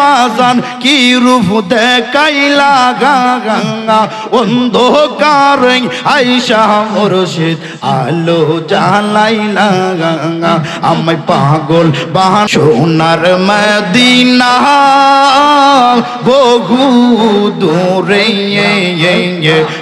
বাজান, কি রূপ দেখাইলা গাঙ্গা অন্ধকার আইসা মুর্শিদ, আলো জ্বালাইলা গাঙ্গা আমায় পাগল বাহান সোনার মদিনা, বহু দূরে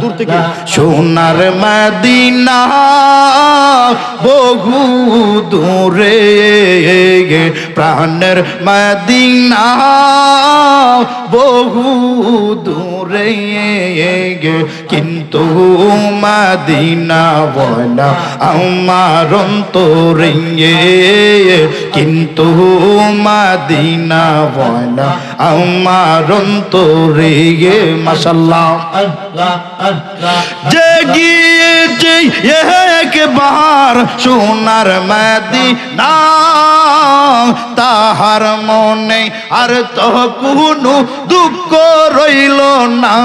দূর থেকে। সোনার মদিনা বহু দূরে প্রাণের মদিনা বহু দূরে কিন্তু মদিনা বলা আমার অন্তরে কিন্তু মদিনা বলা আমার অন্তরে মাসাল্লাহ যে গিয়েছে একবার সোনার মদিনা তাহার মনে আর তো কোনো দুঃখ রইল না।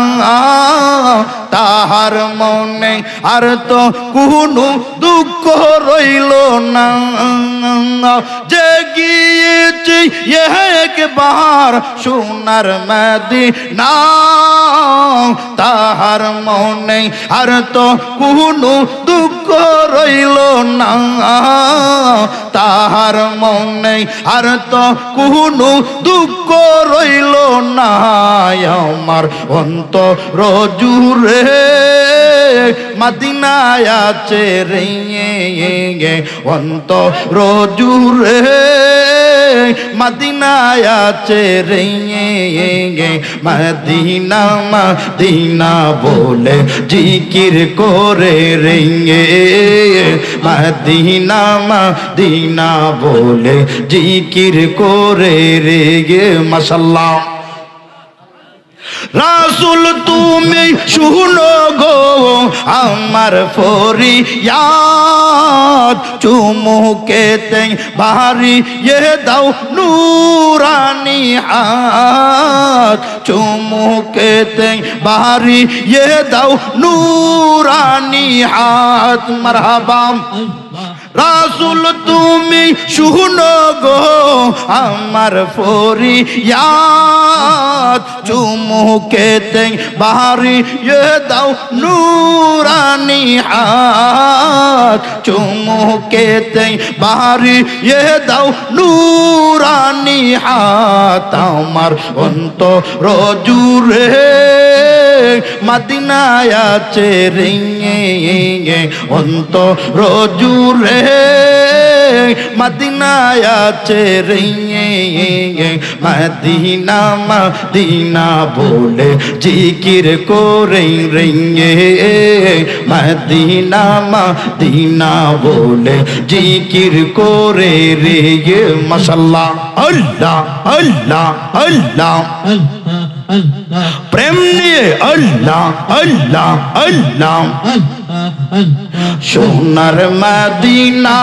তাহার মনে আর তো কোনো দুঃখ রইল না। যে গিয়েছে একবার সোনার মদিনা, তাহার মনে আর তো কোনো দুঃখ রইল না। তাহার মনে আর তো কোনো দুঃখ রইল না আমার অন্ত রজুরে মদিনায় আছে রে অন্ত রজুরে মদিনায় আছে রে মদিনা মদিনা বলে জিকির করে রেঙ্গে মদিনা মদিনা বলে জিকির করে রে গে মশাল্লাহ রাসুল তুমি শুনো গো, আমার ফরিয়াদ চুমুকেতে ভারি এ দাও নুরানি হাত চুমুকেতে ভারি এ দাও নুরানি হাত মারহাবাম রাসুল, তুমি শুনো গো, আমার ফরিয়াদ। চুমুকেতে বাহারি, এ দাও নুরানি হাত। চুমুকেতে বাহারি এ দাও নুরানি হাত আমার অন্ত রজুরে মদিনায় আছে রে অন্ত রজুরে মদিনায় আছে রে মদিনা মদিনা বলে জিকির করে রে মদিনা মদিনা বলে জিকির করে রে মশাল্লাহ আল্লাহ আল্লাহ আল্লাহ প্রেম নিয়ে আল্লাহ আল্লাহ আল্লাহ সোনার মদিনা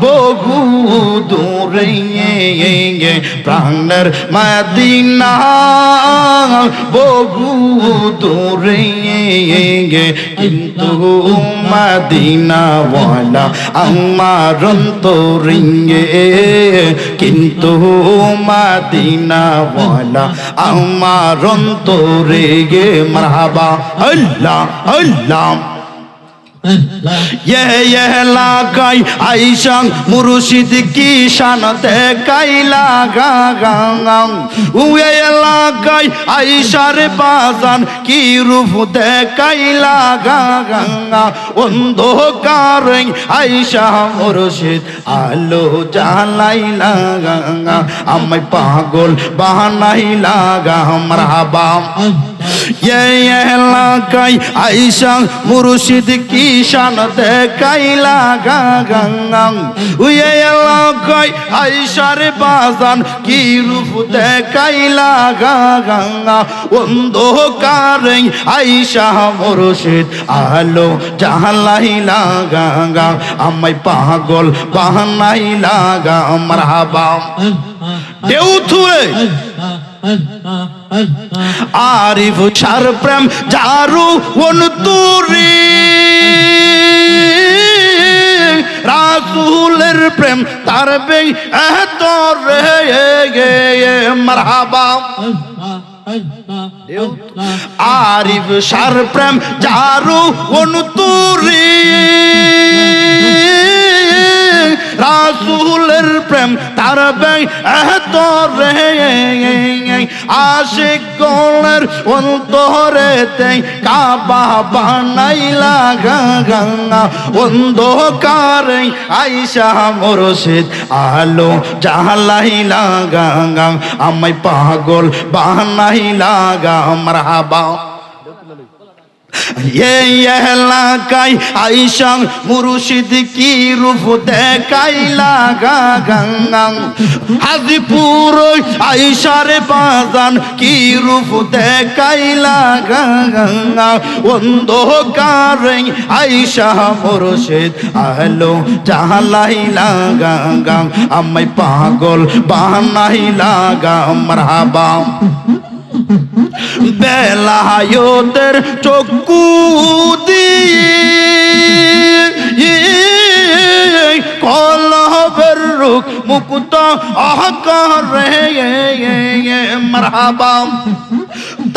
বহু দূরে প্রাণের মদিনা বহু দূরে কিন্তু মদিনা বলা আমার অন্তরিঙ্গে কিন্তু মদিনা বলা আমার অন্তরে গে মারহাবা আল্লাহ আল্লাহ। লাগাই আইসাং মুরুশিদ কিষান তে কাইলা গাঙ্গাম উয়ে লাগাই আইসার বাজান কি রূপ দে কাইলা গাঙ্গা অন্ধকার আইসা মুরুশিদ আলো জালাই লাগা আমায় পাগল বাহানাই লাগা মারহাবা এই এলাকায় আইসা কিষান দেখাইলা গাঙ্গাং ওই আইসার বাজান কি রূপ দেখাইলা গাঙ্গা অন্ধকারে আইসা মুর্শিদ আলো জাহালাইলা গাঙ্গা আমায় পাগল বাহানাইলা গা, মারহাবা। দেউ থুয়ে আরিফ সার প্রেম জারু অনুতুরি রাসুলের প্রেম তার বে এত রে গে মারহাবা। আরিফ সার প্রেম জারু অনুতুরি রাসুলের প্রেম তার ব্যাং এত রে আশিক গলের অন্তরেতে কাবা বানাইলা গঙ্গা অন্ধকারে আইসা মুর্শিদ আলো জালাইলা গঙ্গা আমায় পাগল বানাইলা গা, মারহাবা। এলাকায় আইসাং মুর্শিদ কি রূপ দেখাইলা গা গঙ্গাং হাজিপুর আইসার বাজান কি রূপ দেখাইলা গা গঙ্গা অন্ধকারে আইসা মুর্শিদ আলো জালাইলা গঙ্গা আমায় পাগল বানাইলা গা মারহাবা বেলায়তের চক্ষু দিয়ে কলহবের রুখ মুকুত আহকার মারহাবা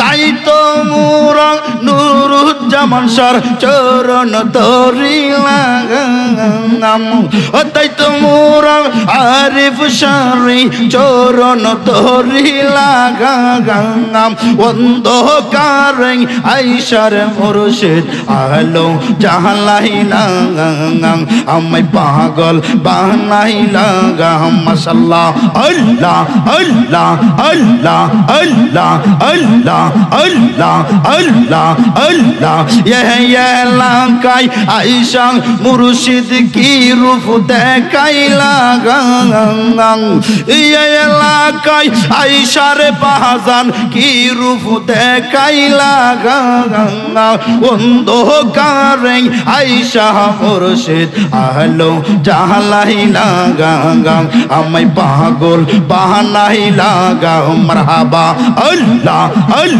তাই তো মুরা নুরুজ্জামান সর চরণ তরিলাম ও তাই তো মুরা আরিফ সারি চরণ তরিলাগাম অন্ধকারে আইসার মুর্শিদ আলো জাহালাইলাগাম আমায় পাগল বানাইলাগাম মাশাল্লাহ, আল্লাহ আল্লাহ আল্লাহ আল্লাহ আল্লাহ। আল্লাহ আল্লাহ আল্লাহ। এলাকায় আইসা মুর্শিদ কি রূপ দেখাইলা এলাকায় আইসারে বাহাজান কি রূপ দেখাইলা অন্ধকারে আইসা মুর্শিদ আলো জাহালাইলা গাং আমায় পাগল বাহানাইলা গা মারহাবা, আল্লাহ আল্লাহ।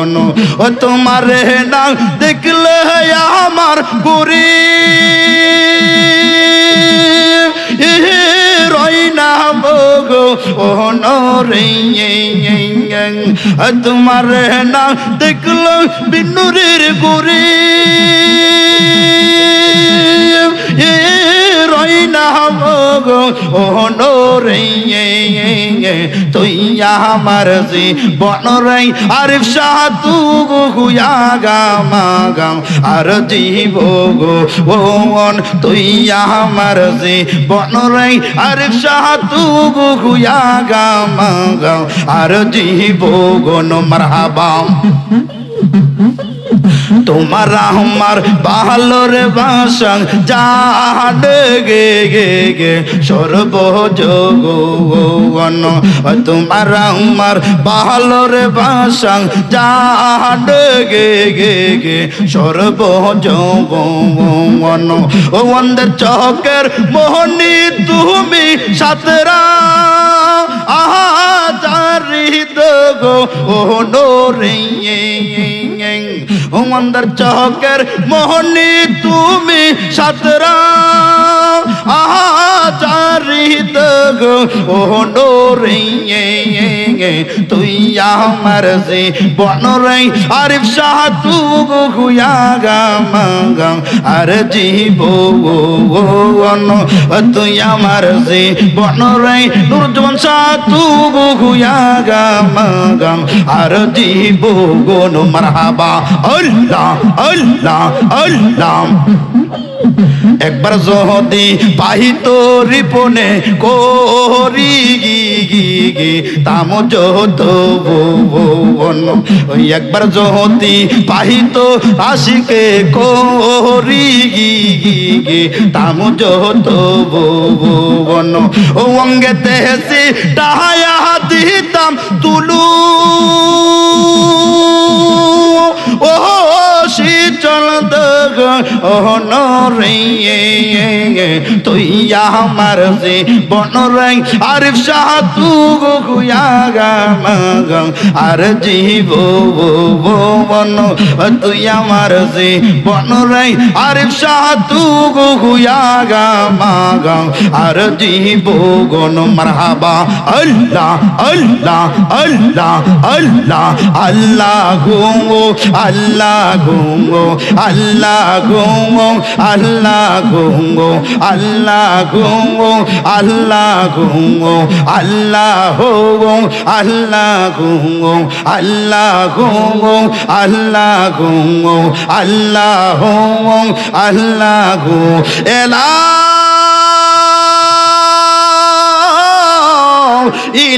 অন ও তোমার না দেখলে আমার বুড়ি। তোমার না দেখল বিনুরের গুরী রই না গো ও নরে তুই আমার যে বনরাই আরিফ শাহ, তু গুয়া গা মাগাম আর জীব গো। তুই আমার যে বনরাই আরিফ মারহাবাম তোমার আমার বাহালোর বাসং জাহাড গে গে গে সর্ব যোগন তোমার আমার বাহালোর বাসং জাহাড গে গে গে সর্ব যোগন ও অন্ধের চকের মোহনী তুমি সাতরা। আহা জারি দগো ও নোরে মন্দার চহকের মোহনী তুমি সাতরা আহা চারিত গো, ও নোরে তুই আমার যে বনরে আরিফ শাহ তু গুয়া গাম গাম আর জীব তুই আমার যে বনরে নুরজন শাহ তু গুয়া গাম গাম আর জীব গুন মারহাবা, আল্লাহ আল্লাহ আল্লাহ। একবার যদি পাহিত রিপনে করি গি গি গি, তাম যত ভুবন। একবার যদি পাহিত আশিকে করি গি গি গি, তাম যত ভুবন। ও অঙ্গে তেহসি টাহায়া দিতাম তুলু। ও নরে তুই আমার যে বনরে আরিফ শাহ তু গুয়া আর জীব বন তুই আমার যে বনরে আরিফ শাহ তু গুয়া গাম আর জীব গন মারহাবা আল্লাহ আল্লাহ আল্লাহ আল্লাহ আল্লাহ গো আল্লাহ গো আল্লাহ ঘুমো আল্লাহ ঘুমো আল্লাহ ঘুমো আল্লাহ ঘুমো আল্লাহ হো আল্লাহ ঘুমো আল্লাহ ঘুমো আল্লাহ ঘুমো আল্লাহ হো আল্লাহ গো এলা